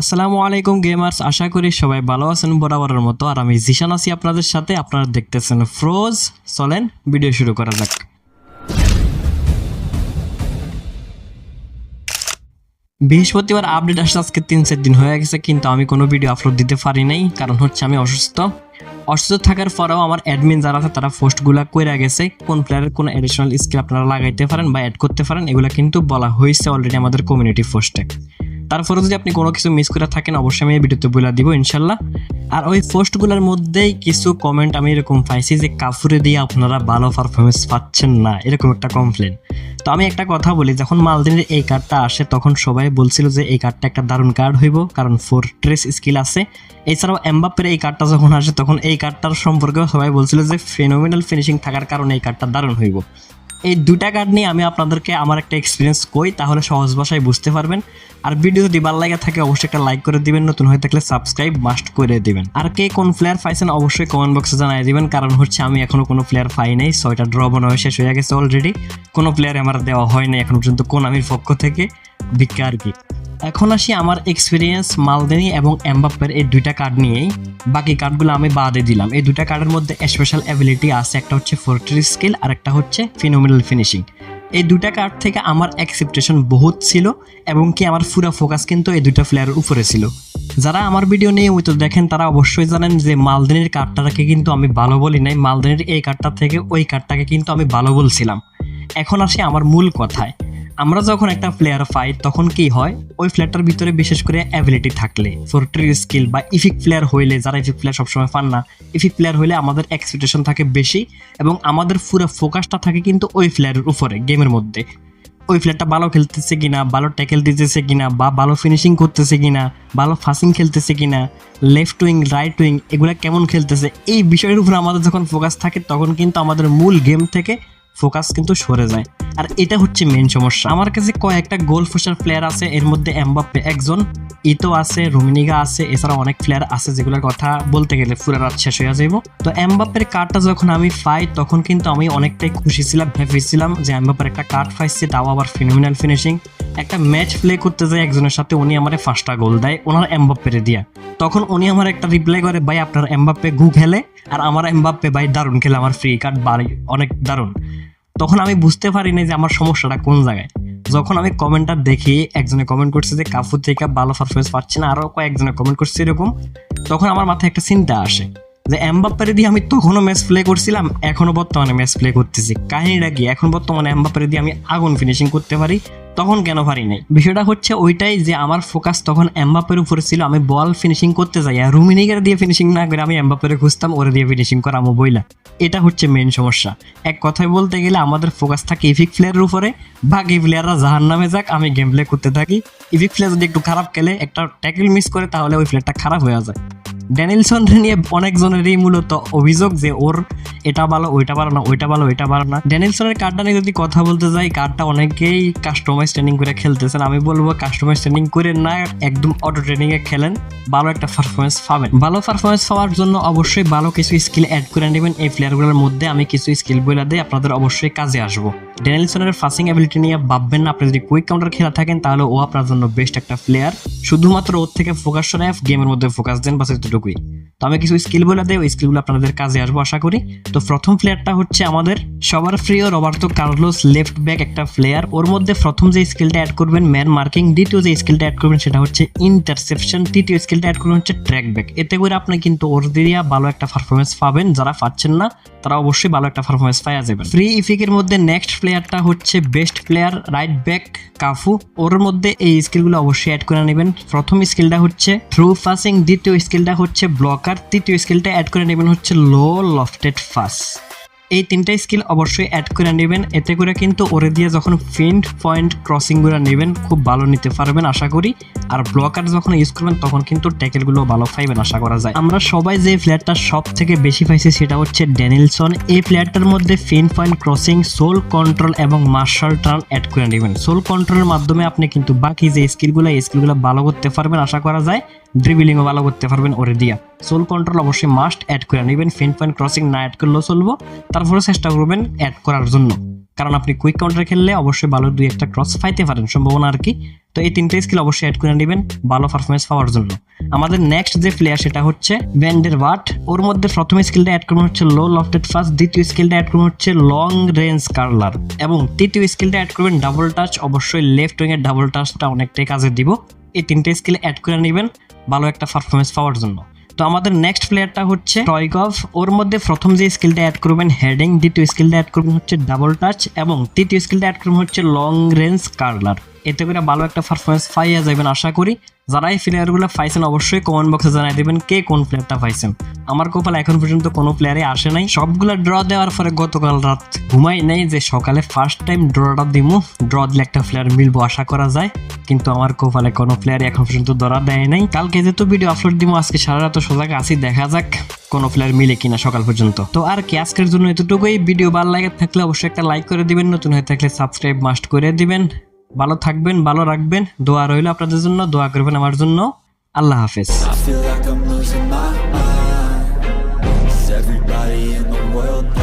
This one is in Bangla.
আসসালামু আলাইকুম গেমার্স, আশা করি সবাই ভালো আছেন বরাবরের মতো। আর আমি জিশান আছি আপনাদের সাথে। আপনারা দেখতেছেন ফ্রোজ চলেন ভিডিও শুরু করা যাক। বৃহস্পতিবার আপডেট আসতে আজকে তিন চার দিন হয়ে গেছে, কিন্তু আমি কোনো ভিডিও আপলোড দিতে পারি নাই, কারণ হচ্ছে আমি অসুস্থ। অসুস্থ থাকার পরেও আমার অ্যাডমিন যারা আছে, তারা পোস্টগুলো কইরা গেছে, কোন প্লেয়ারের কোন এডিশনাল স্কিল আপনারা লাগাইতে পারেন বা অ্যাড করতে পারেন, এগুলো কিন্তু বলা হয়েছে অলরেডি আমাদের কমিউনিটি পোস্টে তারপরে যদি আপনি কোনো কিছু মিস করে থাকেন, অবশ্যই আমি ভিডিওতে বলে দিব, ইনশাল্লাহ। আর ওই পোস্টগুলোর মধ্যেই কিছু কমেন্ট আমি এরকম পাইছি যে, কাফুরে দিয়ে আপনারা ভালো পারফরমেন্স পাচ্ছেন না। এরকম একটা কমপ্লেন তো আমি একটা কথা বলি, যখন মালদিনের এই কার্ডটা আসে, তখন সবাই বলছিল যে, এই কার্ডটা একটা দারুণ কার্ড হইব, কারণ ফোর ট্রেস স্কিল আছে। এছাড়াও এমবাপ্পের এই কার্ডটা যখন আসে, তখন এই কার্ডটার সম্পর্কেও সবাই বলছিল যে ফেনোমিনাল ফিনিশিং থাকার কারণে এই কার্ডটা দারুণ হইব। এই দুটা কার্ড নিয়ে আমি আপনাদেরকে আমার একটা এক্সপিরিয়েন্স কই, তাহলে সহজ ভাষায় বুঝতে পারবেন। আর ভিডিও যদি ভালো লাগে থাকে, অবশ্যই একটা লাইক করে দিবেন, নতুন হয়ে থাকলে সাবস্ক্রাইব মাস্ট করে দিবেন। আর কে কোন প্লেয়ার পাইছেন, অবশ্যই কমেন্ট বক্সে জানাই দিবেন, কারণ হচ্ছে আমি এখনও কোনো প্লেয়ার পাই নাই, ছয়টা ড্র মনে শেষ হয়ে গেছে অলরেডি কোনো প্লেয়ার আমার দেওয়া হয় নাই এখন পর্যন্ত কোন আমির পক্ষ থেকে ভিক্ষা আর কি। এখন আসি আমার এক্সপিরিয়েন্স মালদিনী এবং এমবাপ্পের এই দুইটা কার্ড নিয়েই। বাকি কার্ডগুলো আমি বাদে দিলাম। এই দুইটা কার্ডের মধ্যে স্পেশাল অ্যাবিলিটি আছে, একটা হচ্ছে ফোর্ট্রি স্কিল আর একটা হচ্ছে ফিনোমিনাল ফিনিশিং এই দুইটা কার্ড থেকে আমার অ্যাকসেপ্টেশন বহুত ছিল এবং কি আমার পুরো ফোকাস কিন্তু এই দুইটা প্লেয়ারের উপরে ছিল। যারা আমার ভিডিও নিয়ে নিয়মিত দেখেন, তারা অবশ্যই জানেন যে মালদিনীর কার্ডটাকে কিন্তু আমি ভালো বলি নাই। মালদিনীর এই কার্ডটা থেকে ওই কার্ডটাকে কিন্তু আমি ভালো বলছিলাম। এখন আসি আমার মূল কথায়। আমরা যখন একটা প্লেয়ার পাই তখন কি হয়? ওই প্লেয়ারটার ভিতরে বিশেষ করে অ্যাবিলিটি থাকলে। ফোর্ট্রি স্কিল বা ইফিক প্লেয়ার হইলে, যারা ইফিক প্লেয়ার সবসময় পান না ইফিক প্লেয়ার হইলে আমাদের এক্সপেকটেশন থাকে বেশি এবং আমাদের পুরো ফোকাসটা থাকে কিন্তু ওই প্লেয়ারের উপরে গেমের মধ্যে। ওই প্লেয়ারটা ভালো খেলতেছে কিনা, ভালো ট্যাকেল দিতেছে কিনা, বা ভালো ফিনিশিং করতেছে কিনা, ভালো ফাসিং খেলতেছে কিনা লেফট উইং রাইট উইং এগুলো কেমন খেলতেছে, এই বিষয়ের উপর আমাদের যখন ফোকাস থাকে, তখন কিন্তু আমাদের মূল গেম থেকে ফোকাস কিন্তু সরে যায়। আর এটা হচ্ছে মেন সমস্যা। আমার কাছে কয়েকটা গোল ফোসার প্লেয়ার আছে, এর মধ্যে এমবাপ্পে একজন ইতো আছে রুমিনিগা আছে এছাড়া অনেক প্লেয়ার আছে যেগুলোর কথা বলতে গেলে পুরো রাত শেষ হয়ে যাইব। তো এমবাপ্পের কার্ডটা যখন আমি পাই, তখন কিন্তু আমি অনেকটাই খুশি ছিলাম ভেবেছিলাম যে এমবাপ্পের একটা কার্ড পাইছি, তাও আবার ফিনোমিনাল ফিনিশিং একটা ম্যাচ প্লে করতে যায় একজনের সাথে, উনি আমার পাঁচটা গোল দেয়, ওনার এমবাপ্পেরে দিয়া। তখন উনি আমার একটা রিপ্লাই করে, ভাই, আপনার এমবাপ্পে গু খেলে, আর আমার এমবাপ্পে ভাই, দারুণ খেলে, আমার ফ্রি কার্ড বাড়ি অনেক দারুণ। তখন আমি বুঝতে পারি না যে আমার সমস্যাটা কোন জায়গায়। যখন আমি কমেন্টটা দেখি, একজনে কমেন্ট করছে যে, কাফু থেকে ভালো পারফরমেন্স পাচ্ছে না? আরও কয়েকজনে কমেন্ট করছে এরকম। তখন আমার মাথায় একটা চিন্তা আসে। যে এমবাপ্পারে দিয়ে আমি তখনও ম্যাচ প্লে করছিলাম, এখনও বর্তমানে ম্যাচ প্লে করতেছি। কাহিনীটা কি? এখন বর্তমানে এমবাপ্পারে দিয়ে আমি আগুন ফিনিশিং করতে পারি, তখন কেন পারি নাই? বিষয়টা হচ্ছে ওইটাই যে আমার ফোকাস তখন এমবাপ্পের উপরে ছিল, আমি বল ফিনিশিং করতে যাই আর রুমিনিগার দিয়ে ফিনিশিং না করে আমি এমবাপ্পেরে খুঁজতাম, ওরে দিয়ে ফিনিশিং করামো বইলা এটা হচ্ছে মেন সমস্যা। এক কথায় বলতে গেলে আমাদের ফোকাস থাকে ইফিক প্লেয়ারের উপরে, বাকি প্লেয়াররা জাহার নামে যাক, আমি গেম প্লে করতে থাকি। ইফিক প্লেয়ার যদি একটু খারাপ খেলে, একটা ট্যাকেল মিস করে, তাহলে ওই প্লেয়ারটা খারাপ হয়ে যায়। ড্যানিলসন নিয়ে অনেকজনেরই মূলত অভিযোগ যে ওর এটা ভালো, ওইটা ভালো না, ওইটা ভালো ওইটা ভালো না। ড্যানিলসনের কার্ডটা নিয়ে যদি কথা বলতে যাই কার্ডটা অনেকেই কাস্টমাইজ ট্রেনিং করে খেলতেছেন। আমি বলব কাস্টমাইজ ট্রেনিং করে না, একদম অটো ট্রেনিং এ খেলেন। ভালো একটা পারফরমেন্স পাবেন। ভালো পারফরমেন্স পাওয়ার জন্য অবশ্যই ভালো কিছু স্কিল অ্যাড করে নেবেন। এই প্লেয়ারগুলোর মধ্যে আমি কিছু স্কিল বলে দিই আপনাদের অবশ্যই কাজে আসব। ড্যানিলসনের ফাসিং অ্যাবিলিটি নিয়ে ভাববেন না। আপনি যদি কুইক কাউন্টার খেলা থাকেন, তাহলে ও আপনার জন্য বেস্ট একটা প্লেয়ার। শুধুমাত্র ওর থেকে ফোকাস সরায় গেমের মধ্যে ফোকাস দেন বাস এতটুকুই। তো আমি কিছু স্কিল বলে দেই, ওই স্কিলগুলো আপনাদের কাজে আসব, আশা করি। তো প্রথম প্লেয়ারটা হচ্ছে আমাদের সবার প্রিয় রবার্তো কার্লোস, লেফট ব্যাক একটা প্লেয়ার। ওর মধ্যে প্রথম যে স্কিলটা অ্যাড করবেন ম্যান মার্কিং দ্বিতীয় যে স্কিলটা অ্যাড করবেন, সেটা হচ্ছে ইন্টারসেপশন তৃতীয় স্কিলটা অ্যাড করবেন হচ্ছে ট্র্যাক ব্যাক এতে করে আপনি কিন্তু ওর দিয়া ভালো একটা পারফরমেন্স পাবেন। যারা পাচ্ছেন না, তারা অবশ্যই ভালো একটা পারফরমেন্স পাওয়া যাবে ফ্রি ইফিকের মধ্যে নেক্সট প্লেয়ারটা হচ্ছে best player right back Cafu ওর মধ্যে এই স্কিলগুলো অবশ্যই অ্যাড করে নেবেন। প্রথম স্কিলটা হচ্ছে থ্রু ফাসিং দ্বিতীয় স্কিলটা হচ্ছে ব্লকার তৃতীয় স্কিলটা অ্যাড করে নেবেন হচ্ছে লো লফটেড ফাস এই তিনটা স্কিল অবশ্যই অ্যাড করে নেবেন। এতে করে কিন্তু ওরে দিয়ে যখন ফিন্ড পয়েন্ট ক্রসিংগুলো নেবেন, খুব ভালো নিতে পারবেন, আশা করি। আর ব্লকার যখন ইউজ করবেন, তখন কিন্তু ট্যাকেলগুলো ভালো পাইবেন, আশা করা যায়। আমরা সবাই যে প্লেয়ারটা সব থেকে বেশি পাইছি, সেটা হচ্ছে ড্যানিলসন। এই প্লেয়ারটার মধ্যে pinpoint crossing sole control এবং মার্শাল টার্ন অ্যাড করে নেবেন। সোল কন্ট্রোলের মাধ্যমে আপনি কিন্তু বাকি যে স্কিলগুলো, এই স্কিলগুলো ভালো করতে পারবেন, আশা করা যায়। ড্রিবিলিংও ভালো করতে পারবেন ওরে দিয়া সোল কন্ট্রোল অবশ্যই মাস্ট অ্যাড করে নেবেন। ফিন পয়েন্ট ক্রসিং না অ্যাড করলেও চলবো। তারপরে চেষ্টা করবেন অ্যাড করার জন্য। কারণ আপনি কুইক কাউন্টার খেললে অবশ্যই ভালো দুই একটা ক্রস পাইতে পারেন, সম্ভাবনা আর কি। তো এই তিনটে স্কিল অবশ্যই অ্যাড করে নেবেন ভালো পারফরমেন্স পাওয়ার জন্য। আমাদের নেক্সট যে প্লেয়ার সেটা হচ্ছে ভ্যান্ডের ওয়াট ওর মধ্যে প্রথম স্কিলটা অ্যাড করুন হচ্ছে লো লফটেড ফার্স্ট দ্বিতীয় স্কিলটা অ্যাড করুন হচ্ছে লং রেঞ্জ কার্লার এবং তৃতীয় স্কিলটা অ্যাড করবেন ডাবল টাচ অবশ্যই লেফট উইং এর ডাবল টাচটা অনেকটাই কাজে দিব। এই তিনটে স্কিল অ্যাড করে নেবেন ভালো একটা পারফরমেন্স পাওয়ার জন্য। তো আমাদের নেক্সট প্লেয়ারটা হচ্ছে টয়গভ ওর মধ্যে প্রথম যে স্কিলটা অ্যাড করবেন হেডিং দ্বিতীয় স্কিলটা অ্যাড করবেন হচ্ছে ডাবল টাচ এবং তৃতীয় স্কিলটা অ্যাড করবেন হচ্ছে লং রেঞ্জ কার্লার এতে করে ভালো একটা পারফরমেন্স পাইয়া যাবেন আশা করি। যারা এই প্লেয়ারগুলো পাইছেন অবশ্যই কমেন্ট বক্সে জানাই দেবেন কে কোন প্লেয়ারটা পাইছেন। আমার কপাল এখন পর্যন্ত কোনো প্লেয়ারে আসে নাই। সবগুলো ড্র দেওয়ার পরে গতকাল রাত ঘুমাই নাই যে সকালে ফার্স্ট টাইম ড্রটা দিমু। ড্র দিলে একটা প্লেয়ার মিলবো আশা করা যায়। কিন্তু আমার কপালে কোনো প্লেয়ার এখন পর্যন্ত ধরা দেয় নাই। কালকে যেহেতু ভিডিও আপলোড দিব আজকে সারা রাত সজাগ আসি দেখা যাক কোনো প্লেয়ার মিলে কিনা সকাল পর্যন্ত। তো আর কি, আজকের জন্য এতটুকুই। ভিডিও ভালো লাগে থাকলে অবশ্যই একটা লাইক করে দিবেন, নতুন হয়ে থাকলে সাবস্ক্রাইব মাস্ট করে দিবেন। ভালো থাকবেন, ভালো রাখবেন। দোয়া রইল আপনাদের জন্য, দোয়া করবেন আমার জন্য। আল্লাহ হাফেজ। Everybody in the world